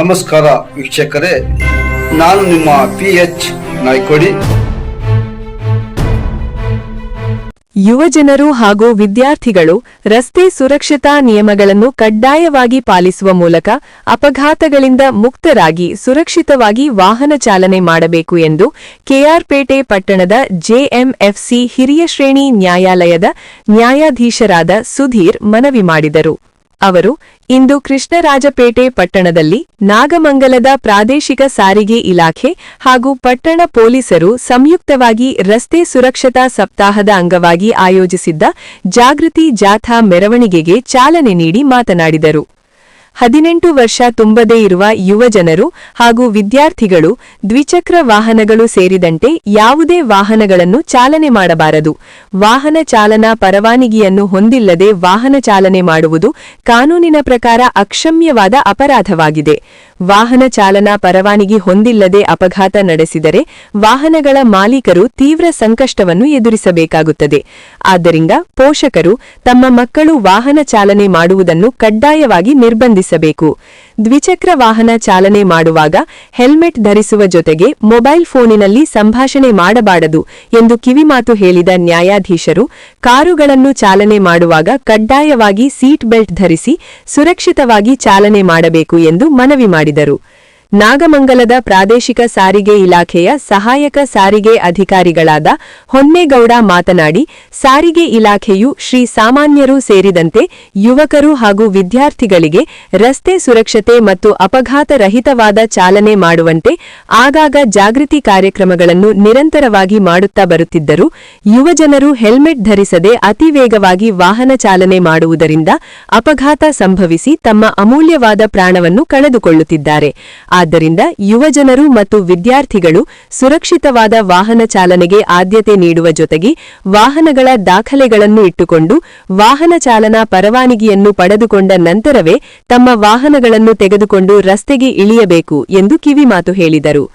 ನಮಸ್ಕಾರ ವೀಕ್ಷಕರೇ, ನಾನು ನಿಮ್ಮ ಪಿ ಎಚ್ ನಾಯ್ಕೋಡಿ. ಯುವಜನರು ಹಾಗೂ ವಿದ್ಯಾರ್ಥಿಗಳು ರಸ್ತೆ ಸುರಕ್ಷತಾ ನಿಯಮಗಳನ್ನು ಕಡ್ಡಾಯವಾಗಿ ಪಾಲಿಸುವ ಮೂಲಕ ಅಪಘಾತಗಳಿಂದ ಮುಕ್ತರಾಗಿ ಸುರಕ್ಷಿತವಾಗಿ ವಾಹನ ಚಾಲನೆ ಮಾಡಬೇಕು ಎಂದು ಕೆಆರ್ಪೇಟೆ ಪಟ್ಟಣದ ಜೆಎಂಎಫ್ಸಿ ಹಿರಿಯ ಶ್ರೇಣಿ ನ್ಯಾಯಾಲಯದ ನ್ಯಾಯಾಧೀಶರಾದ ಸುಧೀರ್ ಮನವಿ ಮಾಡಿದರು. ಅವರು, ಇಂದು ಕೃಷ್ಣರಾಜಪೇಟೆ ಪಟ್ಟಣದಲ್ಲಿ ನಾಗಮಂಗಲದ ಪ್ರಾದೇಶಿಕ ಸಾರಿಗೆ ಇಲಾಖೆ ಹಾಗೂ ಪಟ್ಟಣ ಪೊಲೀಸರು ಸಂಯುಕ್ತವಾಗಿ ರಸ್ತೆ ಸುರಕ್ಷತಾ ಸಪ್ತಾಹದ ಅಂಗವಾಗಿ ಆಯೋಜಿಸಿದ್ದ ಜಾಗೃತಿ ಜಾಥಾ ಮೆರವಣಿಗೆಗೆ ಚಾಲನೆ ನೀಡಿ ಮಾತನಾಡಿದರು. ಹದಿನೆಂಟು ವರ್ಷ ತುಂಬದೇ ಇರುವ ಯುವಜನರು ಹಾಗೂ ವಿದ್ಯಾರ್ಥಿಗಳು ದ್ವಿಚಕ್ರ ವಾಹನಗಳು ಸೇರಿದಂತೆ ಯಾವುದೇ ವಾಹನಗಳನ್ನು ಚಾಲನೆ ಮಾಡಬಾರದು. ವಾಹನ ಚಾಲನಾ ಪರವಾನಗಿಯನ್ನು ಹೊಂದಿಲ್ಲದೆ ವಾಹನ ಚಾಲನೆ ಮಾಡುವುದು ಕಾನೂನಿನ ಪ್ರಕಾರ ಅಕ್ಷಮ್ಯವಾದ ಅಪರಾಧವಾಗಿದೆ. ವಾಹನ ಚಾಲನಾ ಪರವಾನಗಿ ಹೊಂದಿಲ್ಲದೆ ಅಪಘಾತ ನಡೆಸಿದರೆ ವಾಹನಗಳ ಮಾಲೀಕರು ತೀವ್ರ ಸಂಕಷ್ಟವನ್ನು ಎದುರಿಸಬೇಕಾಗುತ್ತದೆ. ಆದ್ದರಿಂದ ಪೋಷಕರು ತಮ್ಮ ಮಕ್ಕಳು ವಾಹನ ಚಾಲನೆ ಮಾಡುವುದನ್ನು ಕಡ್ಡಾಯವಾಗಿ ನಿರ್ಬಂಧಿಸಬೇಕು. ದ್ವಿಚಕ್ರ ವಾಹನ ಚಾಲನೆ ಮಾಡುವಾಗ ಹೆಲ್ಮೆಟ್ ಧರಿಸುವ ಜೊತೆಗೆ ಮೊಬೈಲ್ ಫೋನಿನಲ್ಲಿ ಸಂಭಾಷಣೆ ಮಾಡಬಾರದು ಎಂದು ಕಿವಿಮಾತು ಹೇಳಿದ ನ್ಯಾಯಾಧೀಶರು, ಕಾರುಗಳನ್ನು ಚಾಲನೆ ಮಾಡುವಾಗ ಕಡ್ಡಾಯವಾಗಿ ಸೀಟ್ ಬೆಲ್ಟ್ ಧರಿಸಿ ಸುರಕ್ಷಿತವಾಗಿ ಚಾಲನೆ ಮಾಡಬೇಕು ಎಂದು ಮನವಿ ಮಾಡಿದರು. ನಾಗಮಂಗಲದ ಪ್ರಾದೇಶಿಕ ಸಾರಿಗೆ ಇಲಾಖೆಯ ಸಹಾಯಕ ಸಾರಿಗೆ ಅಧಿಕಾರಿಗಳಾದ ಹೊನ್ನೇಗೌಡ ಮಾತನಾಡಿ, ಸಾರಿಗೆ ಇಲಾಖೆಯು ಶ್ರೀ ಸಾಮಾನ್ಯರು ಸೇರಿದಂತೆ ಯುವಕರು ಹಾಗೂ ವಿದ್ಯಾರ್ಥಿಗಳಿಗೆ ರಸ್ತೆ ಸುರಕ್ಷತೆ ಮತ್ತು ಅಪಘಾತ ರಹಿತವಾದ ಚಾಲನೆ ಮಾಡುವಂತೆ ಆಗಾಗ ಜಾಗೃತಿ ಕಾರ್ಯಕ್ರಮಗಳನ್ನು ನಿರಂತರವಾಗಿ ಮಾಡುತ್ತಾ ಬರುತ್ತಿದ್ದರು, ಯುವಜನರು ಹೆಲ್ಮೆಟ್ ಧರಿಸದೆ ಅತಿ ವೇಗವಾಗಿ ವಾಹನ ಚಾಲನೆ ಮಾಡುವುದರಿಂದ ಅಪಘಾತ ಸಂಭವಿಸಿ ತಮ್ಮ ಅಮೂಲ್ಯವಾದ ಪ್ರಾಣವನ್ನು ಕಳೆದುಕೊಳ್ಳುತ್ತಿದ್ದಾರೆ. ಆದ್ದರಿಂದ ಯುವಜನರು ಮತ್ತು ವಿದ್ಯಾರ್ಥಿಗಳು ಸುರಕ್ಷಿತವಾದ ವಾಹನ ಚಾಲನೆಗೆ ಆದ್ಯತೆ ನೀಡುವ ಜೊತೆಗೆ ವಾಹನಗಳ ದಾಖಲೆಗಳನ್ನು ಇಟ್ಟುಕೊಂಡು ವಾಹನ ಚಾಲನಾ ಪರವಾನಗಿಯನ್ನು ಪಡೆದುಕೊಂಡ ನಂತರವೇ ತಮ್ಮ ವಾಹನಗಳನ್ನು ತೆಗೆದುಕೊಂಡು ರಸ್ತೆಗೆ ಇಳಿಯಬೇಕು ಎಂದು ಕಿವಿಮಾತು ಹೇಳಿದರು.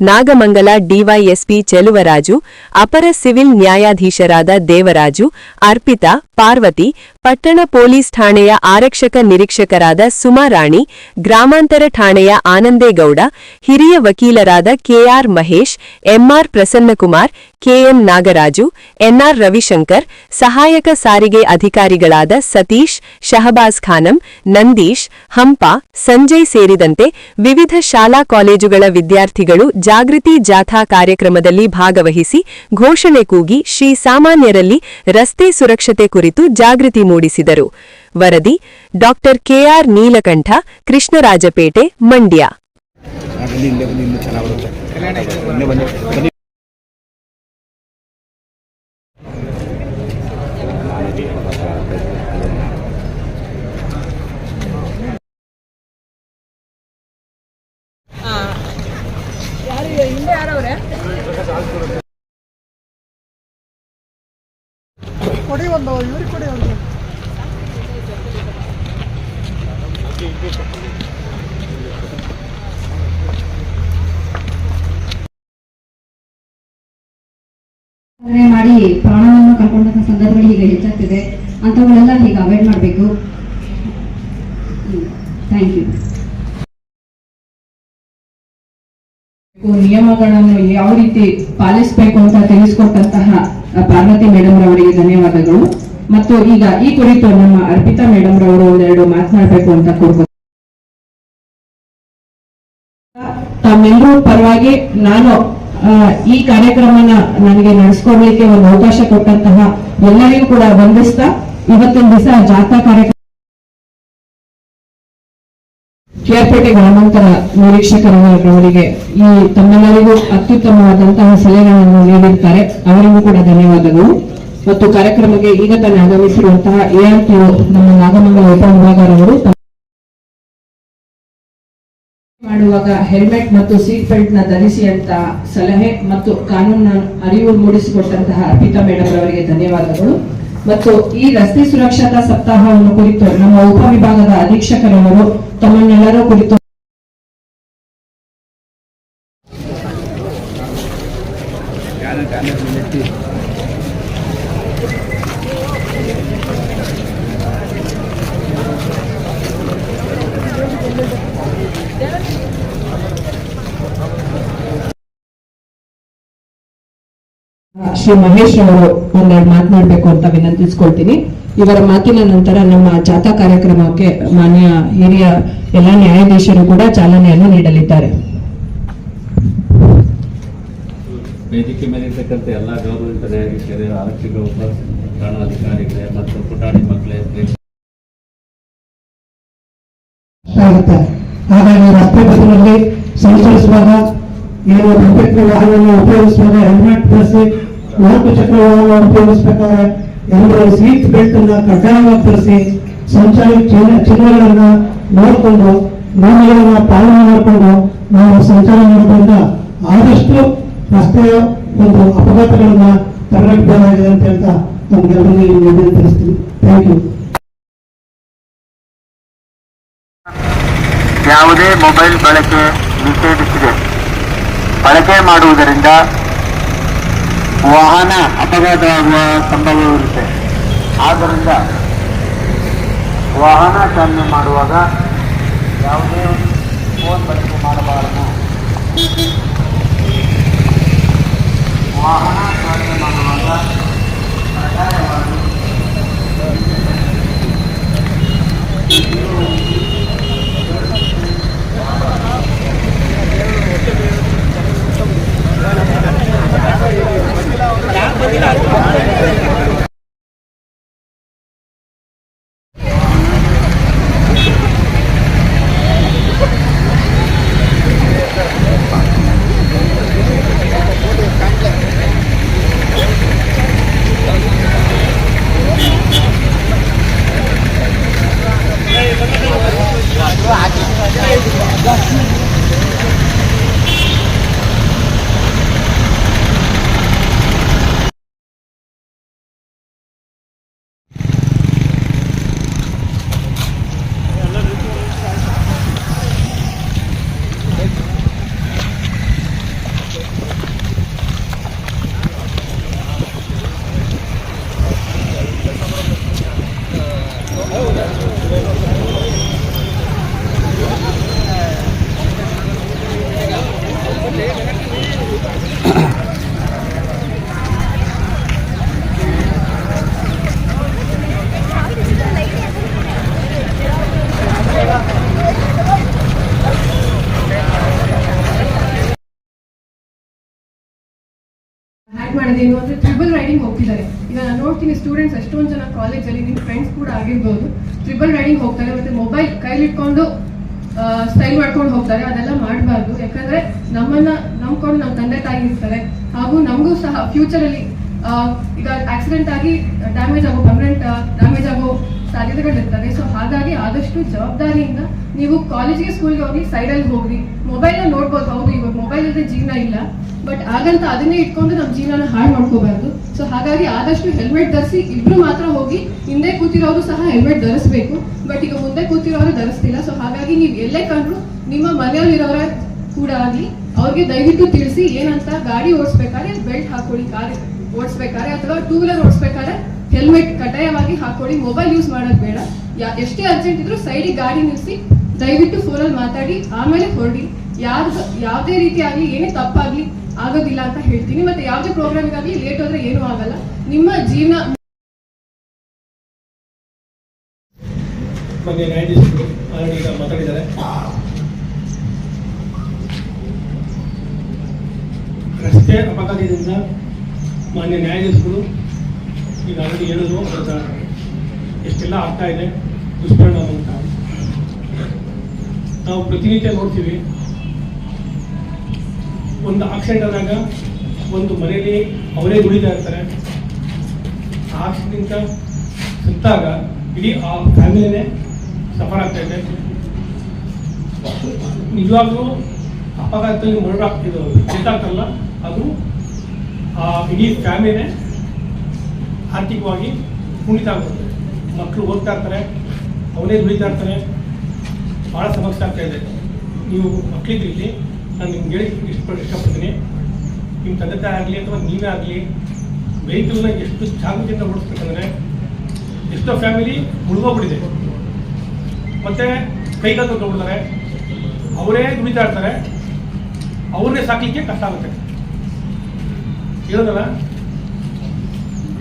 ನಾಗಮಂಗಲ ಡಿವೈಎಸ್ಪಿ ಚೆಲುವರಾಜು, ಅಪರ ಸಿವಿಲ್ ನ್ಯಾಯಾಧೀಶರಾದ ದೇವರಾಜು, ಅರ್ಪಿತಾ, ಪಾರ್ವತಿ ಪಟ್ಟಣ ಪೊಲೀಸ್ ಠಾಣೆಯ ಆರಕ್ಷಕ ನಿರೀಕ್ಷಕರಾದ ಸುಮಾರಾಣಿ ಗ್ರಾಮಾಂತರ ಠಾಣೆಯ ಆನಂದೇಗೌಡ, ಹಿರಿಯ ವಕೀಲರಾದ KR Mahesh, MR Prasannakumar, KM Nagaraju, NR Ravishankar, ಸಹಾಯಕ ಸಾರಿಗೆ ಅಧಿಕಾರಿಗಳಾದ ಸತೀಶ್, ಶಹಬಾಜ್ ಖಾನಂ, ನಂದೀಶ್, ಹಂಪ, ಸಂಜಯ್ ಸೇರಿದಂತೆ ವಿವಿಧ ಶಾಲಾ ಕಾಲೇಜುಗಳ ವಿದ್ಯಾರ್ಥಿಗಳು ಜಾಗೃತಿ ಜಾಥಾ ಕಾರ್ಯಕ್ರಮದಲ್ಲಿ ಭಾಗವಹಿಸಿ ಘೋಷಣೆ ಕೂಗಿ ಶ್ರೀ ಸಾಮಾನ್ಯರಲ್ಲಿ ರಸ್ತೆ ಸುರಕ್ಷತೆ ಕುರಿತು ಜಾಗೃತಿ ಮೂಡಿಸಿದರು ವರದಿ ಡಾಕ್ಟರ್ ಕೆಆರ್ ನೀಲಕಂಠ ಕೃಷ್ಣರಾಜಪೇಟೆ ಮಂಡ್ಯ. ಕೊಡಿ ಒಂದು ಇವ್ರಿಗೆ ಕೊಡಿ ಒಂದು. ಮಾಡಿ ಪ್ರಾಣವನ್ನು ಕಳ್ಕೊಂಡಂತ ಸಂದರ್ಭಗಳು ಈಗ ಹೆಚ್ಚಾಗ್ತಿದೆ. ಅಂಥವುಗಳೆಲ್ಲ ಈಗ ಅವಾಯ್ಡ್ ಮಾಡಬೇಕು. ಥ್ಯಾಂಕ್ ಯು ನಿಯಮಗಳನ್ನು ಯಾವ ರೀತಿ ಪಾಲಿಸಬೇಕು ಅಂತ ತಿಳಿಸ್ಕೊಟ್ಟಂತಹ ಪಾರ್ವತಿ ಮೇಡಮ್ ರವರಿಗೆ ಧನ್ಯವಾದಗಳು. ಮತ್ತು ಈಗ ಈ ಕುರಿತು ನಮ್ಮ ಅರ್ಪಿತಾ ಮೇಡಮ್ ರವರು ಒಂದೆರಡು ಮಾತನಾಡಬೇಕು ಅಂತ ಕೋರ್ಕೊ ಪರವಾಗಿ ನಾನು ಈ ಕಾರ್ಯಕ್ರಮನ ನನಗೆ ನಡೆಸ್ಕೊಡ್ಲಿಕ್ಕೆ ಒಂದು ಅವಕಾಶ ಕೊಟ್ಟಂತಹ ಎಲ್ಲರಿಗೂ ಕೂಡ ವಂದಿಸ್ತಾ ಇವತ್ತಿನ ದಿವಸ ಜಾಥಾ ಕಾರ್ಯಕ್ರಮ ಕೆಆರ್ಪೇಟೆ ಗ್ರಾಮಾಂತರ ನಿರೀಕ್ಷಕರವರಿಗೆ ಈ ತಮ್ಮೆಲ್ಲರಿಗೂ ಅತ್ಯುತ್ತಮವಾದಂತಹ ಸಲಹೆಗಳನ್ನು ನೀಡಿರ್ತಾರೆ. ಅವರಿಗೂ ಕೂಡ ಧನ್ಯವಾದಗಳು. ಮತ್ತು ಕಾರ್ಯಕ್ರಮಕ್ಕೆ ಈಗ ತಾನೇ ಆಗಮಿಸಿರುವಂತಹ ಎಆರ್ಟಿಒ ನಮ್ಮ ನಾಗಮಂಗಲ ಉಪವಿಭಾಗರವರು ಮಾಡುವಾಗ ಹೆಲ್ಮೆಟ್ ಮತ್ತು ಸೀಟ್ ಬೆಲ್ಟ್ನ ಧರಿಸಿ ಅಂತ ಸಲಹೆ ಮತ್ತು ಕಾನೂನ ಅರಿವು ಮೂಡಿಸಿಕೊಟ್ಟಂತಹ ಅರ್ಪಿತಾ ಮೇಡಮ್ ಅವರಿಗೆ ಧನ್ಯವಾದಗಳು. ಮತ್ತು ಈ ರಸ್ತೆ ಸುರಕ್ಷತಾ ಸಪ್ತಾಹವನ್ನು ಕುರಿತು ನಮ್ಮ ಉಪವಿಭಾಗದ ಅಧೀಕ್ಷಕರವರು ತಮ್ಮನ್ನೆಲ್ಲರೂ ಕುರಿತು ಶ್ರೀ ಮಹೇಶ್ ಅವರು ಒಂದೆರಡು ಮಾತನಾಡಬೇಕು ಅಂತ ವಿನಂತಿಸ್ಕೊಳ್ತೀನಿ. ಇವರ ಮಾತಿನ ನಂತರ ನಮ್ಮ ಜಾಥಾ ಕಾರ್ಯಕ್ರಮಕ್ಕೆ ಮಾನ್ಯ ಹಿರಿಯ ಎಲ್ಲ ನ್ಯಾಯಾಧೀಶರು ಕೂಡ ಚಾಲನೆಯನ್ನು ನೀಡಲಿದ್ದಾರೆ. ವೇದಿಕೆ ಮೇಲೆ ಇರ್ತಕ್ಕಂಥ ಎಲ್ಲ ಗೌರ್ಮೆಂಟ್ ನ್ಯಾಯಾಧೀಶರೇ ಆರಕ್ಷಕ ಉಪ ಠಾಣಾಧಿಕಾರಿಗಳೇ ಮತ್ತು ಪುಟಾಣಿ ಮಕ್ಕಳೇ ಆಗುತ್ತೆ ಹಾಗಾಗಿ ರಸ್ತೆ ಬದಲಲ್ಲಿ ಸಂಚರಿಸುವಾಗ ಏನು ದ್ವಿಚಕ್ರ ವಾಹನವನ್ನು ಉಪಯೋಗಿಸುವಾಗ ಹೆಲ್ಮೆಟ್ ಧರಿಸಿ ನಾಲ್ಕು ಚಕ್ರ ವಾಹನ ಉಪಯೋಗಿಸಬೇಕಾದ್ರೆ ಎಲ್ಲರೂ ಸೀಟ್ ಬೆಲ್ಟ್ ಅನ್ನ ಕಡ್ಡಾಯವಾಗಿ ಧರಿಸಿ ಸಂಚಾರಿ ಚಿಹ್ನೆ ಚಿಹ್ನೆಗಳನ್ನ ನೋಡಿಕೊಂಡು ನಿಯಮಗಳನ್ನ ಪಾಲನೆ ಮಾಡಿಕೊಂಡು ನಾವು ಸಂಚಾರ ಮಾಡೋದ್ರಿಂದ ಆದಷ್ಟು ರಸ್ತೆಯ ಒಂದು ಅಪಘಾತಗಳನ್ನ ತಡೆಗಟ್ಟಬೇಕಾಗಿದೆ ಅಂತ ಹೇಳ್ತಾ ನಮ್ಗೆಲ್ಲರಿಗೆ ನಿವೇದನೆ ತಿಳಿಸ್ತೀನಿ. ಥ್ಯಾಂಕ್ ಯು ಯಾವುದೇ ಮೊಬೈಲ್ ಬಳಕೆ ನಿಷೇಧಿಸಿದೆ. ಬಳಕೆ ಮಾಡುವುದರಿಂದ ವಾಹನ ಅಪಘಾತವಾಗುವ ಸಂಭವವಿರುತ್ತೆ ಆದ್ದರಿಂದ ವಾಹನ ಚಾಲನೆ ಮಾಡುವಾಗ ಯಾವುದೇ ಫೋನ್ ಬಳಕೆ ಮಾಡಬಾರದು. ವಾಹನ ಚಾಲನೆ ಮಾಡುವಾಗ ಕಡ್ಡಾಯವಾಗಿ ಹ್ಯಾಕ್ ಮಾಡೋದೇನು ಅಂದ್ರೆ ಟ್ರಿಬಲ್ ರೈಡಿಂಗ್ ಹೋಗ್ತಿದ್ದಾರೆ ಈಗ ನಾನು ನೋಡ್ತೀನಿ ಸ್ಟೂಡೆಂಟ್ಸ್ ಎಷ್ಟೊಂದು ಜನ ಕಾಲೇಜಲ್ಲಿ ನಿಮ್ಮ ಫ್ರೆಂಡ್ಸ್ ಕೂಡ ಆಗಿರ್ಬೋದು. ಟ್ರಿಬಲ್ ರೈಡಿಂಗ್ ಹೋಗ್ತಾರೆ, ಮತ್ತೆ ಮೊಬೈಲ್ ಕೈಲಿಟ್ಕೊಂಡು ಸ್ಟೈಲ್ ಮಾಡ್ಕೊಂಡು ಹೋಗ್ತಾರೆ. ಅದೆಲ್ಲ ಮಾಡಬಾರ್ದು. ಯಾಕಂದ್ರೆ ನಮ್ಮನ್ನ ನಂಬ್ಕೊಂಡು ನಮ್ಮ ತಂದೆ ತಾಯಿ ಇರ್ತಾರೆ. ಹಾಗೂ ನಮಗೂ ಸಹ ಫ್ಯೂಚರಲ್ಲಿ ಈಗ ಆಕ್ಸಿಡೆಂಟ್ ಆಗಿ ಡ್ಯಾಮೇಜ್ ಆಗೋ ಪರ್ಮನೆಂಟ್ ಡ್ಯಾಮೇಜ್ ಆಗೋ ಸಾಧ್ಯತೆಗಳಿರ್ತವೆ. ಸೊ ಹಾಗಾಗಿ ಆದಷ್ಟು ಜವಾಬ್ದಾರಿಯಿಂದ ನೀವು ಕಾಲೇಜಿಗೆ ಸ್ಕೂಲ್ಗೆ ಹೋಗಿ ಸೈಡಲ್ಲಿ ಹೋಗ್ರಿ. ಮೊಬೈಲ್ನ ನೋಡ್ಬೋದು. ಹೌದು, ಇವಾಗ ಮೊಬೈಲ್ ಇಲ್ಲದೆ ಜೀವನ ಇಲ್ಲ. ಬಟ್ ಹಾಗಂತ ಅದನ್ನೇ ಇಟ್ಕೊಂಡು ನಮ್ಮ ಜೀವನ ಹಾಳು ಮಾಡ್ಕೋಬಾರ್ದು. ಸೊ ಹಾಗಾಗಿ ಆದಷ್ಟು ಹೆಲ್ಮೆಟ್ ಧರಿಸಿ ಇಬ್ರು ಮಾತ್ರ ಹೋಗಿ ಹಿಂದೆ ಕೂತಿರೋರು ಸಹ ಹೆಲ್ಮೆಟ್ ಧರಿಸ್ಬೇಕು. ಬಟ್ ಈಗ ಮುಂದೆ ಕೂತಿರೋರು ಧರಿಸ್ತಿಲ್ಲ. ಸೊ ಹಾಗಾಗಿ ನೀವು ಎಲ್ಲೇ ಕಂಡ್ರು ನಿಮ್ಮ ಮನೆಯಲ್ಲಿರೋರ ಕೂಡ ಆಗಲಿ, ಅವ್ರಿಗೆ ದಯವಿಟ್ಟು ತಿಳಿಸಿ ಏನಂತ ಗಾಡಿ ಓಡಿಸ್ಬೇಕಾದ್ರೆ ಬೆಲ್ಟ್ ಹಾಕೊಳ್ಳಿ, ಕಾರ್ ಓಡಿಸ್ಬೇಕಾದ್ರೆ ಅಥವಾ ಟೂ ವೀಲರ್ ಓಡಿಸ್ಬೇಕಾದ್ರೆ ಹೆಲ್ಮೆಟ್ ಕಡ್ಡಾಯವಾಗಿ ಹಾಕೊಳ್ಳಿ. ಮೊಬೈಲ್ ಯೂಸ್ ಮಾಡೋದು ಬೇಡ. ಎಷ್ಟೇ ಅರ್ಜೆಂಟ್ ಇದ್ರೂ ಸೈಡಿಗೆ ಗಾಡಿ ನಿಲ್ಲಿಸಿ ದಯವಿಟ್ಟು ಫೋನಲ್ಲಿ ಮಾತಾಡಿ, ಆಮೇಲೆ ಹೊರಡಿ. ಯಾವ್ದು ಯಾವುದೇ ರೀತಿ ಆಗಲಿ, ಏನೇ ತಪ್ಪಾಗ್ಲಿ ಆಗೋದಿಲ್ಲ ಅಂತ ಹೇಳ್ತೀನಿ. ಮತ್ತೆ ಯಾವುದೇ ಪ್ರೋಗ್ರಾಮ್ಗಾಗಲಿ ಲೇಟ್ ಆದ್ರೆ ಏನೂ ಆಗಲ್ಲ. ನಿಮ್ಮ ಜೀವನ ರಸ್ತೆ ಅಪಘಾತದಿಂದ ಮಾನ್ಯ ನ್ಯಾಯಾಧೀಶರು ಈಗ ಆಲ್ರೆಡಿ ಹೇಳಿದ್ರು ಎಷ್ಟೆಲ್ಲ ಆಗ್ತಾ ಇದೆ, ದುಷ್ಪರಿಣಾಮ ಅಂತ. ನಾವು ಪ್ರತಿನಿತ್ಯ ನೋಡ್ತೀವಿ. ಒಂದು ಆಕ್ಸಿಡೆಂಟ್ ಆದಾಗ ಒಂದು ಮನೆಯಲ್ಲಿ ಅವರೇ ದುಡಿತಾ ಇರ್ತಾರೆ. ಆಕ್ಸಿಡೆಂಟ್ ಸುತ್ತಾಗ ಇಡೀ ಆ ಫ್ಯಾಮಿಲಿನೇ ಸಫರ್ ಆಗ್ತಾ ಇದೆ. ನಿಜವಾಗ್ಲೂ ಅಪಘಾತದಲ್ಲಿ ಮರಡಾಗ್ತಿದ್ದು ಗೊತ್ತಾಗ್ತಲ್ಲ? ಅದು ಆ ಇಡೀ ಫ್ಯಾಮಿಲಿನೇ ಆರ್ಥಿಕವಾಗಿ ಕುಣಿತ ಆಗುತ್ತೆ. ಮಕ್ಕಳು ಓದ್ತಾ ಇರ್ತಾರೆ, ಅವನೇ ದುಡಿತಾ ಇರ್ತಾರೆ. ಭಾಳ ಸಮಸ್ಯೆ ಆಗ್ತಾ ಇದೆ. ನೀವು ಮಕ್ಕಳಿಗೆ ನಾನು ನಿಮ್ಗೆ ಹೇಳಿ ಇಷ್ಟು ಇಷ್ಟಪಡ್ತೀನಿ. ನಿಮ್ಮ ತಂದೆ ತಾಯಿ ಆಗಲಿ ಅಥವಾ ನೀವೇ ಆಗಲಿ, ವೆಹಿಕಲ್ನ ಎಷ್ಟು ಜಾಗೃತಿಯಿಂದ ಓಡಿಸ್ಬೇಕಂದ್ರೆ ಎಷ್ಟೋ ಫ್ಯಾಮಿಲಿ ಮುಳುಗೋಗ್ಬಿಟ್ಟಿದೆ. ಮತ್ತೆ ಕೈಗಾಲು ತೊಗೊಂಡ್ಬಿಡ್ತಾರೆ ಅವರೇ ದುಡಿತಾ ಇರ್ತಾರೆ. ಅವ್ರನ್ನೇ ಸಾಕಲಿಕ್ಕೆ ಕಷ್ಟ ಆಗುತ್ತೆ. ಹೇಳೋದಲ್ಲ,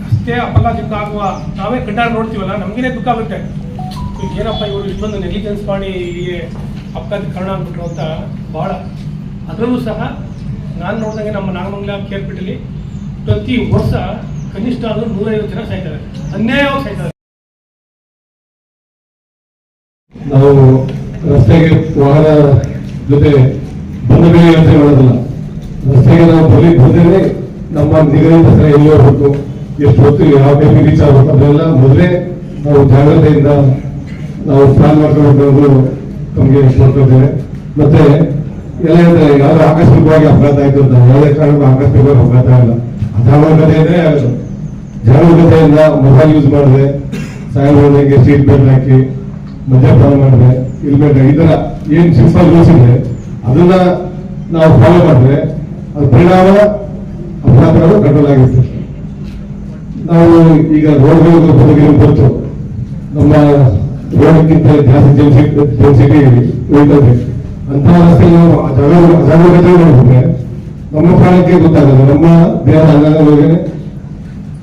ರಸ್ತೆ ಅಪಘಾತಕ್ಕೆ ಆಗುವ, ನಾವೇ ಕಣ್ಣಾರೆ ನೋಡ್ತೀವಲ್ಲ, ನಮಗೇನೆ ದುಃಖ ಆಗುತ್ತೆ. ಏನಪ್ಪ ಇವರು ಇಷ್ಟೊಂದು ನೆಗ್ಲಿಜೆನ್ಸ್ ಮಾಡಿ ಈ ಅಪಘಾತಕ್ಕೆ ಕಾರಣ ಆಗ್ಬಿಟ್ರು ಅಂತ ಭಾಳ ಅದರಲ್ಲೂ ಸಹ ನಾನು ನೋಡಿದಂಗೆ ನಮ್ಮ ನಾಗಮಂಗಲ ಕೇರ್ಪಿಟಲ್ಲಿ ಪ್ರತಿ ವರ್ಷ ಕನಿಷ್ಠ ಆದರೂ ನೂರೈವತ್ತು ಜನ ಸಾಯ್ತಾರೆ. ಅನ್ಯಾಯವಾಗಿ ಸಾಯ್ತಾರೆ. ನಾವು ರಸ್ತೆಗೆ ವಾಹನ ಜೊತೆ ಬಂಧಗಳಿಗೆ ಯೋಚನೆ ಮಾಡೋದಿಲ್ಲ ರಸ್ತೆಗೆ ನಾವು ಬರಲಿ ಬಂದರೆ ನಮ್ಮ ನಿಗದಿತ ಸ್ಥಳ ಎಲ್ಲಿ ಹೋಗ್ಬೇಕು, ಎಷ್ಟು ಹೊತ್ತು ಯಾವ ಟೈಮಿಗೆ ರೀಚ್ ಆಗ್ಬೇಕು ಅದೆಲ್ಲ ಮೊದಲೇ ನಾವು ಜಾಗ್ರತೆಯಿಂದ ನಾವು ಪ್ಲಾನ್ ಮಾಡ್ಕೊಂಡು ತಮಗೆ ಮಾಡ್ಕೊಳ್ತೇವೆ ಮತ್ತೆ ಎಲ್ಲ ಹೇಳ್ತಾರೆ ಯಾವ್ದು ಆಕಸ್ಮಿಕವಾಗಿ ಅಪಘಾತ ಆಯ್ತು ಅಂತ ಯಾವುದೇ ಕಾರಣಕ್ಕೂ ಆಕಸ್ಮಿಕವಾಗಿ ಅಪಘಾತ ಆಗಲ್ಲ. ಅಜಾಗರೂಕತೆಯಿಂದಲೇ ಆಗೋದು ಜಾಗರೂಕತೆಯಿಂದ ಮೊಬೈಲ್ ಯೂಸ್ ಮಾಡಿದ್ರೆ ಸಾಯಂಕಾಲಕ್ಕೆ ಸೀಟ್ ಬೆಲ್ಟ್ ಹಾಕಿ ಮದ್ಯಪಾನ ಮಾಡಿದೆ ಇಲ್ಬೇಕು ಈ ತರ ಏನು ಸಿಂಪಲ್ ರೂಲ್ಸ್ ಇದೆ ಅದನ್ನ ನಾವು ಫಾಲೋ ಮಾಡಿದ್ರೆ ಅದು ಪರಿಣಾಮ ಅಪಘಾತಗಳು ಕಂಟ್ರೋಲ್ ಆಗಿರುತ್ತೆ. ನಾವು ಈಗ ರೋಡ್ಗಳು ಬದುಕಿನ ಗೊತ್ತು. ನಮ್ಮ ರೋಡ್ಗಿಂತ ಜಾಸ್ತಿ ಜನಸಿಟಿ ಜನಸಿಟಿ ಉಳಿತದೆ ಅಂತ ರಸ್ತೆ ನಾವು ನೋಡಿದ್ರೆ ನಮ್ಮ ಪ್ರಾಣಕ್ಕೆ ಗೊತ್ತಾಗಲ್ಲ ನಮ್ಮ ದೇಹದ ಅಂಗಾಂಗಗಳಿಗೆ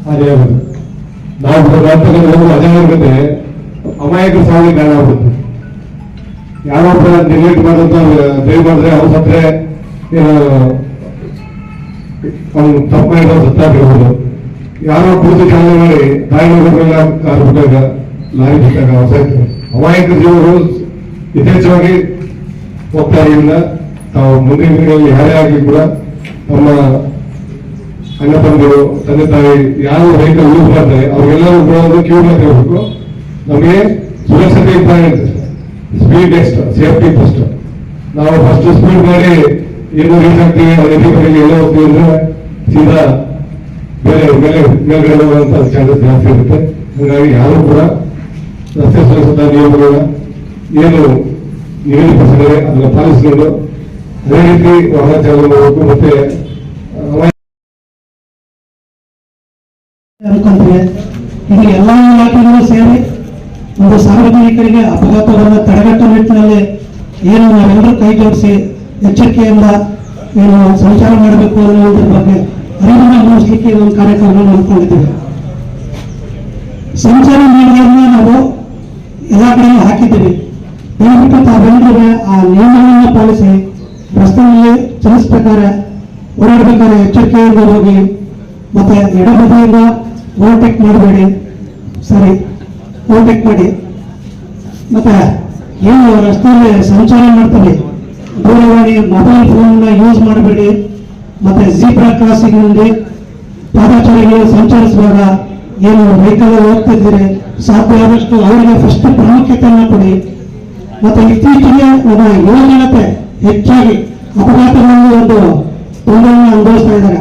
ಹಾನಿಯಾಗುತ್ತೆ ನಾವು ಒಂದು ಅಜಾಗರೂಕತೆ ಅಮಾಯಕ ಸಾವಿಗೆ ಕಾರಣ ಆಗುತ್ತೆ ಯಾರೊಬ್ಬ ನೆಗ್ಲೆಕ್ಟ್ ಮಾಡೋದು ಡ್ರೈವ್ ಮಾಡಿದ್ರೆ ಅವ್ರು ಸತ್ರೆ ಅವ್ನು ತಪ್ಪು ಮಾಡಿರೋ ಸತ್ತಾಗಿರ್ಬೋದು ಯಾರೋ ಕೂತು ಚಾಲನೆ ಮಾಡಿ ತಾಯಿ ಹೋಗೋದ್ರೆಲ್ಲ ಕಾರು ಬಿಟ್ಟಾಗ ಲಾರಿ ಬಿಟ್ಟಾಗ ಅಮಾಯಕ ಜೀವಗಳು ಯಥೇಚ್ಛವಾಗಿ ಇರೋದ್ರಿಂದ ತಾವು ಮುಂದಿನ ದಿನಗಳಲ್ಲಿ ಯಾರೇ ಆಗಲಿ ಕೂಡ ನಮ್ಮ ಅಣ್ಣ ಬಂಧುಗಳು ತಂದೆ ತಾಯಿ ಯಾರು ರೈತರು ಯೂಸ್ ಮಾಡ್ತಾರೆ ಅವ್ರಿಗೆಲ್ಲರೂ ಕೂಡ ಕ್ಯೂ ಇರಬೇಕು. ನಮಗೆ ಸುರಕ್ಷತೆ important speed test safety first ನಾವು ಫಸ್ಟ್ ಸ್ಪೀಡ್ ಮಾಡಿ ಏನು ರೀಚ್ ಆಗ್ತೀವಿ, ಅದೇ ಕಡೆಗೆ ಎಲ್ಲ ಹೋಗ್ತೀವಿ ಅಂದ್ರೆ ಸೀದಾ ಬೇರೆ ಮೇಲೆ, ಮೇಲ್ಗಡೆ ಹೋಗುವಂತ ಚಾನ್ಸಸ್ ಜಾಸ್ತಿ ಇರುತ್ತೆ. ಹಾಗಾಗಿ ಯಾರು ಕೂಡ ರಸ್ತೆ ಸುರಕ್ಷತಾ ನಿಯಮಗಳನ್ನ ಏನು ನಿಗದಿಪಡಿಸಿದರೆ ಅದನ್ನು ಪಾಲಿಸಿಕೊಂಡು ಅದೇ ರೀತಿ ವಾಹನ ಚಾಲನೆ ಮಾಡಬೇಕು ಮತ್ತೆ ಅನ್ಕೊಂತೀವಿ ಇದು ಎಲ್ಲ ಇಲಾಖೆಗಳು ಸೇರಿ ಒಂದು ಸಾರ್ವಜನಿಕರಿಗೆ ಅಪಘಾತವನ್ನು ತಡೆಗಟ್ಟುವ ನಿಟ್ಟಿನಲ್ಲಿ ಏನು ನಾವೆಲ್ಲರೂ ಕೈ ಜೋಡಿಸಿ ಎಚ್ಚರಿಕೆಯಿಂದ ಏನು ಸಂಚಾರ ಮಾಡಬೇಕು ಅನ್ನೋದ್ರ ಬಗ್ಗೆ ಅರಿವನ್ನು ಮೂಡಿಸಲಿಕ್ಕೆ ಒಂದು ಕಾರ್ಯಕ್ರಮ ಹಮ್ಮಿಕೊಂಡಿದ್ದೇವೆ. ಸಂಚಾರ ಮಾಡಿದ ನಾವು ಎಲ್ಲ ಕಡೆಯೂ ಹಾಕಿದ್ದೀವಿ. ತಾವೆಲ್ಲರೂ ಆ ನಿಯಮಗಳನ್ನು ಪಾಲಿಸಿ ರಸ್ತೆಯಲ್ಲಿ ಚಲಿಸ್ ಪ್ರಕಾರ ಓಡಾಡಬೇಕಾದ್ರೆ ಎಚ್ಚರಿಕೆಯಿಂದ ಹೋಗಿ ಮತ್ತೆ ಎಡಬದಿಯಿಂದ ಓವರ್ಟೇಕ್ ಮಾಡಬೇಡಿ. ಸರಿ ಓವರ್ಟೇಕ್ ಮಾಡಿ. ಮತ್ತೆ ಏನು ರಸ್ತೆಯಲ್ಲಿ ಸಂಚಾರ ಮಾಡ್ತೀವಿ ದೂರವಾಣಿ, ಮೊಬೈಲ್ ಫೋನ್ ಯೂಸ್ ಮಾಡಬೇಡಿ. ಮತ್ತೆ ಜೀಬ್ರಾ ಕ್ರಾಸಿಂಗ್ನಲ್ಲಿ ಪಾದಚಾರಿಗಳು ಸಂಚರಿಸುವಾಗ ಏನು ವೆಹಿಕಲ್ ಹೋಗ್ತಿದ್ದೀರಿ ಸಾಧ್ಯ ಆದಷ್ಟು ಅವರಿಗೆ ಫಸ್ಟ್ ಪ್ರಾಮುಖ್ಯತೆಯನ್ನು ಕೊಡಿ. ಮತ್ತೆ ಇತ್ತೀಚೆಗೆ ನಮ್ಮ ಯುವಜನತೆ ಹೆಚ್ಚಾಗಿ ಅಪಘಾತಗಳನ್ನು ಒಂದು ತೊಂದರೆಯನ್ನು ಅನುಭವಿಸ್ತಾ ಇದ್ದಾರೆ.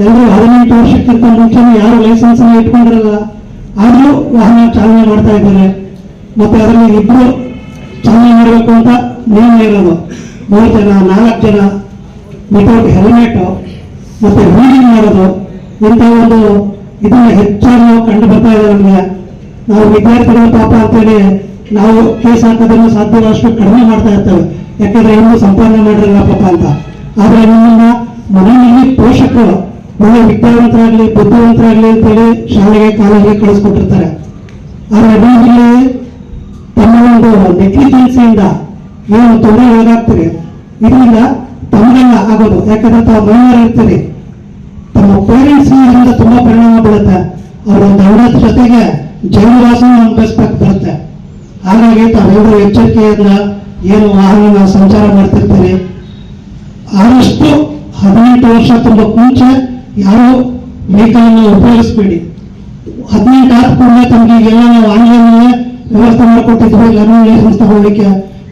ಎಲ್ಲರೂ ಹದಿನೆಂಟು ವರ್ಷಕ್ಕಿಂತ ಮುಂಚೆನೂ ಯಾರು ಲೈಸೆನ್ಸ್ ಇಟ್ಕೊಂಡಿರಲ್ಲ ಆದರೂ ವಾಹನ ಚಾಲನೆ ಮಾಡ್ತಾ ಇದ್ದಾರೆ. ಮತ್ತೆ ಅದರಲ್ಲಿ ಇಬ್ಬರು ಚಾಲನೆ ಮಾಡಬೇಕು ಅಂತ ನಿಯಮ ಇರೋದು. ಮೂರು ಜನ, ನಾಲ್ಕು ಜನ ವಿತೌಟ್ ಹೆಲ್ಮೆಟ್ ಮತ್ತೆ ರೀಡಿಂಗ್ ಮಾಡೋದು ಇಂಥ ಒಂದು ಇದನ್ನು ಹೆಚ್ಚಾಗಿ ಕಂಡು ಬರ್ತಾ ಇದೆ ನಮಗೆ. ನಾವು ವಿದ್ಯಾರ್ಥಿಗಳು ಪಾಪ ಅಂತೇಳಿ ನಾವು ಕೇಸ್ ಹಾಕೋದನ್ನು ಸಾಧ್ಯವಾದಷ್ಟು ಕಡಿಮೆ ಮಾಡ್ತಾ ಇರ್ತೇವೆ. ಯಾಕಂದ್ರೆ ಇನ್ನೂ ಸಂಪಾದನೆ ಮಾಡಿರಲ್ಲ ಪಾಪ ಅಂತ. ಆದ್ರೆ ನಿಮ್ಮನ್ನ ಮನೆಯಲ್ಲಿ ಪೋಷಕರು, ಒಳ್ಳೆ ವಿದ್ಯಾವಂತರಾಗ್ಲಿ, ಬುದ್ಧಿವಂತರಾಗ್ಲಿ ಅಂತೇಳಿ ಶಾಲೆಗೆ, ಕಾಲೇಜಿಗೆ ಕಳಿಸ್ಕೊಟ್ಟಿರ್ತಾರೆ. ಆದ್ರೆ ಇಲ್ಲಿ ತಮ್ಮ ಒಂದು ನೆಗ್ಲಿಜೆನ್ಸಿಯಿಂದ ಏನು ತೊಂದರೆ ಒಳಗಾಗ್ತೀರಿ ಇದರಿಂದ ತಮಗೆಲ್ಲ ಆಗೋದು. ಯಾಕಂದ್ರೆ ತಾವು ಮಹಿಳೆಯರು ಇರ್ತೀರಿ. ತಮ್ಮ ಪೇರೆಂಟ್ಸ್ ಇದರಿಂದ ತುಂಬಾ ಪರಿಣಾಮ ಬೀಳುತ್ತೆ. ಅವರ ದೌಡದ ಜೊತೆಗೆ ಜೈಲುವಾಸ ಅನುಭವಿಸ್ಬೇಕು ಬರುತ್ತೆ. ಹಾಗಾಗಿ ತಾವೆಲ್ಲರೂ ಎಚ್ಚರಿಕೆಯಿಂದ ಏನು ವಾಹನ ಸಂಚಾರ ಮಾಡ್ತಿರ್ತೀರಿ? ಆದಷ್ಟು ಹದಿನೆಂಟು ವರ್ಷ ತುಂಬ ಮುಂಚೆ ಯಾರು ವೆಹಿಕಲ್ ಅನ್ನು ಉಪಯೋಗಿಸ್ಬೇಡಿ. ಹದಿನೆಂಟು ಆದ ಕೂಡಲೇ ತಮಗೆ ಈಗೆಲ್ಲ ನಾವು ಆನ್ಲೈನ್ ವ್ಯವಸ್ಥೆ ಮಾಡಿಕೊಟ್ಟಿದ್ವಿ ಲರ್ನಿಂಗ್ ಲೈಸೆನ್ಸ್ ತಗೊಳ್ಳಿಕ್ಕೆ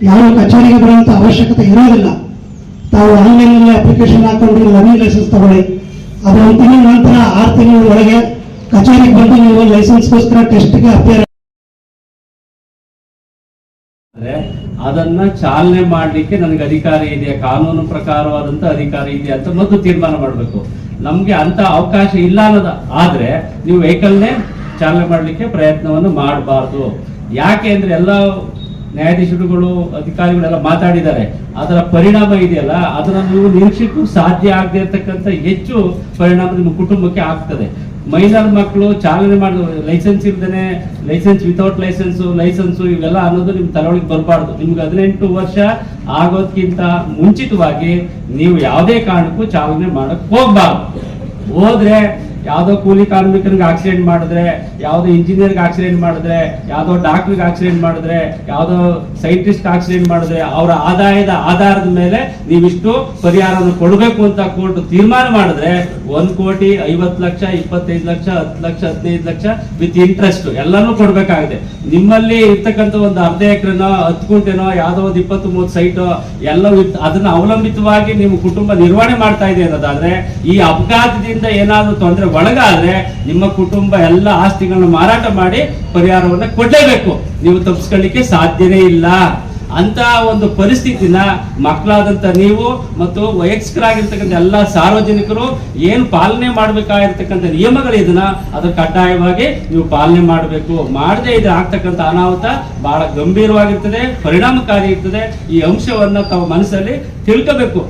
ಯಾರು ಕಚೇರಿಗೆ ಬರುವಂತ ಅವಶ್ಯಕತೆ ಇರೋದಿಲ್ಲ. ತಾವು ಆನ್ಲೈನ್ನಲ್ಲಿ ಅಪ್ಲಿಕೇಶನ್ ಹಾಕೊಂಡು ಲರ್ನಿಂಗ್ ಲೈಸೆನ್ಸ್ ತಗೊಳ್ಳಿ. ಅದೊಂದು ತಿಂಗಳ ನಂತರ ಆರು ತಿಂಗಳ ಒಳಗೆ ಕಚೇರಿಗೆ ಬಂದು ನೀವು ಲೈಸೆನ್ಸ್ಗೋಸ್ಕರ ಟೆಸ್ಟ್ಗೆ ಅಪೇರ್ ಅದನ್ನ ಚಾಲನೆ ಮಾಡಲಿಕ್ಕೆ ನನಗೆ ಅಧಿಕಾರ ಇದೆ ಕಾನೂನು ಪ್ರಕಾರವಾದಂತ ಅಧಿಕಾರ ಇದೆ ಅಂತ ಮೊದಲು ತೀರ್ಮಾನ ಮಾಡಬೇಕು. ನಮ್ಗೆ ಅಂತ ಅವಕಾಶ ಇಲ್ಲ ಅನ್ನೋದು. ಆದ್ರೆ ನೀವು ವೆಹಿಕಲ್ನೇ ಚಾಲನೆ ಮಾಡಲಿಕ್ಕೆ ಪ್ರಯತ್ನವನ್ನು ಮಾಡಬಾರ್ದು. ಯಾಕೆ ಅಂದ್ರೆ ಎಲ್ಲ ನ್ಯಾಯಾಧೀಶರುಗಳು, ಅಧಿಕಾರಿಗಳೆಲ್ಲ ಮಾತಾಡಿದ್ದಾರೆ. ಅದರ ಪರಿಣಾಮ ಇದೆಯಲ್ಲ, ಅದನ್ನ ನೀವು ನಿರೀಕ್ಷಿಕ್ಕೂ ಸಾಧ್ಯ ಆಗದೆ ಇರತಕ್ಕಂಥ ಹೆಚ್ಚು ಪರಿಣಾಮ ನಿಮ್ಮ ಕುಟುಂಬಕ್ಕೆ ಆಗ್ತದೆ. ಮೈನರ್ ಮಕ್ಕಳು ಚಾಲನೆ ಮಾಡಿ ಲೈಸೆನ್ಸ್ ಇಲ್ದೇನೆ ಲೈಸೆನ್ಸ್ ವಿತೌಟ್ ಲೈಸೆನ್ಸ್ ಲೈಸೆನ್ಸ್ ಇವೆಲ್ಲ ಅನ್ನೋದು ನಿಮ್ ತಲೆಯೊಳಗೆ ಬರಬಾರ್ದು. ನಿಮ್ಗೆ ಹದಿನೆಂಟು ವರ್ಷ ಆಗೋದ್ಕಿಂತ ಮುಂಚಿತವಾಗಿ ನೀವು ಯಾವುದೇ ಕಾರಣಕ್ಕೂ ಚಾಲನೆ ಮಾಡಕ್ ಹೋಗ್ಬಾರ್ದು. ಹೋದ್ರೆ ಯಾವ್ದೋ ಕೂಲಿ ಕಾರ್ಮಿಕರಿಗೆ ಆಕ್ಸಿಡೆಂಟ್ ಮಾಡಿದ್ರೆ, ಯಾವ್ದೋ ಇಂಜಿನಿಯರ್ಗೆ ಆಕ್ಸಿಡೆಂಟ್ ಮಾಡಿದ್ರೆ, ಯಾವ್ದೋ ಡಾಕ್ಟರ್ಗೆ ಆಕ್ಸಿಡೆಂಟ್ ಮಾಡಿದ್ರೆ, ಯಾವ್ದೋ ಸೈಂಟಿಸ್ಟ್ ಆಕ್ಸಿಡೆಂಟ್ ಮಾಡಿದ್ರೆ, ಅವರ ಆದಾಯದ ಆಧಾರದ ಮೇಲೆ ನೀವಿಷ್ಟು ಪರಿಹಾರವನ್ನು ಕೊಡಬೇಕು ಅಂತ ಕೋರ್ಟ್ ತೀರ್ಮಾನ ಮಾಡಿದ್ರೆ ಒಂದ್ ಕೋಟಿ ಐವತ್ತು ಲಕ್ಷ, ಇಪ್ಪತ್ತೈದು ಲಕ್ಷ, ಹತ್ತು ಲಕ್ಷ, ಹದಿನೈದು ಲಕ್ಷ ವಿತ್ ಇಂಟ್ರೆಸ್ಟ್ ಎಲ್ಲಾನು ಕೊಡ್ಬೇಕಾಗಿದೆ. ನಿಮ್ಮಲ್ಲಿ ಇರ್ತಕ್ಕಂಥ ಒಂದು ಅರ್ಧ ಎಕರೆನೋ, ಹತ್ತು ಗುಂಟೆನೋ, ಯಾವ್ದೋ ಒಂದು ಇಪ್ಪತ್ತು ಮೂವತ್ತು ಸೈಟ್ ಎಲ್ಲ ಅದನ್ನ ಅವಲಂಬಿತವಾಗಿ ನಿಮ್ಮ ಕುಟುಂಬ ನಿರ್ವಹಣೆ ಮಾಡ್ತಾ ಇದೆ ಅನ್ನೋದಾದ್ರೆ, ಈ ಅಪಘಾತದಿಂದ ಏನಾದರೂ ತೊಂದರೆ ಒಳಗಾದ್ರೆ ನಿಮ್ಮ ಕುಟುಂಬ ಎಲ್ಲ ಆಸ್ತಿಗಳನ್ನ ಮಾರಾಟ ಮಾಡಿ ಪರಿಹಾರವನ್ನ ಕೊಡಲೇಬೇಕು. ನೀವು ತಪ್ಪಿಸ್ಕೊಳ್ಳಿಕ್ಕೆ ಸಾಧ್ಯನೇ ಇಲ್ಲ. ಅಂತ ಒಂದು ಪರಿಸ್ಥಿತಿನ ಮಕ್ಕಳಾದಂತ ನೀವು ಮತ್ತು ವಯಸ್ಕರಾಗಿರ್ತಕ್ಕಂಥ ಎಲ್ಲ ಸಾರ್ವಜನಿಕರು ಏನು ಪಾಲನೆ ಮಾಡ್ಬೇಕಾಗಿರ್ತಕ್ಕಂಥ ನಿಯಮಗಳು ಇದನ್ನ ಅದ್ರ ಕಡ್ಡಾಯವಾಗಿ ನೀವು ಪಾಲನೆ ಮಾಡಬೇಕು. ಮಾಡದೇ ಇದು ಆಗ್ತಕ್ಕಂಥ ಅನಾಹುತ ಬಹಳ ಗಂಭೀರವಾಗಿರ್ತದೆ, ಪರಿಣಾಮಕಾರಿ ಇರ್ತದೆ. ಈ ಅಂಶವನ್ನ ತಮ್ಮ ಮನಸ್ಸಲ್ಲಿ ತಿಳ್ಕೋಬೇಕು.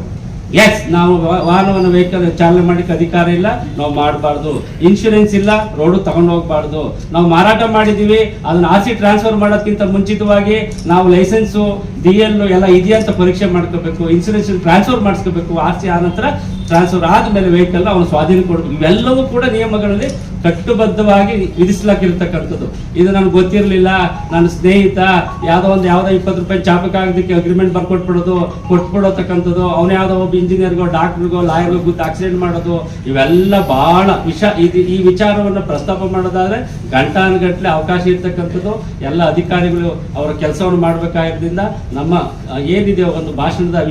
ಎಸ್ ನಾವು ವಾಹನವನ್ನು ವೆಹಿಕಲ್ ಚಾಲನೆ ಮಾಡಲಿಕ್ಕೆ ಅಧಿಕಾರ ಇಲ್ಲ. ನಾವು ಮಾಡಬಾರ್ದು. ಇನ್ಶೂರೆನ್ಸ್ ಇಲ್ಲ ರೋಡ್ ತಗೊಂಡು ಹೋಗಬಾರ್ದು. ನಾವು ಮಾರಾಟ ಮಾಡಿದೀವಿ ಅದನ್ನ ಆಸಿ ಟ್ರಾನ್ಸ್ಫರ್ ಮಾಡೋದಕ್ಕಿಂತ ಮುಂಚಿತವಾಗಿ ನಾವು ಲೈಸೆನ್ಸು ಡಿ ಎಲ್ ಎಲ್ಲ ಇದೆಯಾ ಅಂತ ಪರೀಕ್ಷೆ ಮಾಡ್ಕೋಬೇಕು ಇನ್ಶೂರೆನ್ಸ್ ಟ್ರಾನ್ಸ್ಫರ್ ಮಾಡಿಸ್ಕೋಬೇಕು, ಆಸ್ತಿ ನಂತರ ಟ್ರಾನ್ಸ್ಫರ್ ಆದ್ಮೇಲೆ ವೆಹಿಕಲ್ ಅವನು ಸ್ವಾಧೀನ ಕೊಡಬೇಕು. ಇವೆಲ್ಲವೂ ಕೂಡ ನಿಯಮಗಳಲ್ಲಿ ಕಟ್ಟುಬದ್ಧವಾಗಿ ವಿಧಿಸ್ಲಾಕಿರ್ತಕ್ಕಂಥದ್ದು ಇದು ನನಗೆ ಗೊತ್ತಿರಲಿಲ್ಲ. ನನ್ನ ಸ್ನೇಹಿತ ಯಾವುದೋ ಒಂದು ಯಾವ್ದೋ ಇಪ್ಪತ್ತು ರೂಪಾಯಿ ಚಾಪಕ್ ಆಗೋದಕ್ಕೆ ಅಗ್ರಿಮೆಂಟ್ ಬರ್ಕೊಟ್ಬಿಡೋದು, ಕೊಟ್ಬಿಡೋತಕ್ಕಂಥದ್ದು. ಅವನ ಯಾವ್ದೋ ಒಬ್ಬ ಇಂಜಿನಿಯರ್ಗೋ ಡಾಕ್ಟರ್ಗೋ ಲಾಯರ್ಗೋ ಗೊತ್ತು ಆಕ್ಸಿಡೆಂಟ್ ಮಾಡೋದು. ಇವೆಲ್ಲ ಬಹಳ ವಿಷ, ಇದು ಈ ವಿಚಾರವನ್ನು ಪ್ರಸ್ತಾಪ ಮಾಡೋದಾದ್ರೆ ಗಂಟಾನುಗಟ್ಟಲೆ ಅವಕಾಶ ಇರ್ತಕ್ಕಂಥದ್ದು. ಎಲ್ಲ ಅಧಿಕಾರಿಗಳು ಅವರ ಕೆಲಸವನ್ನು ಮಾಡಬೇಕಾಗಿದ್ದರಿಂದ ನಮ್ಮ ಏನಿದೆ ಒಂದು ಭಾಷಣದ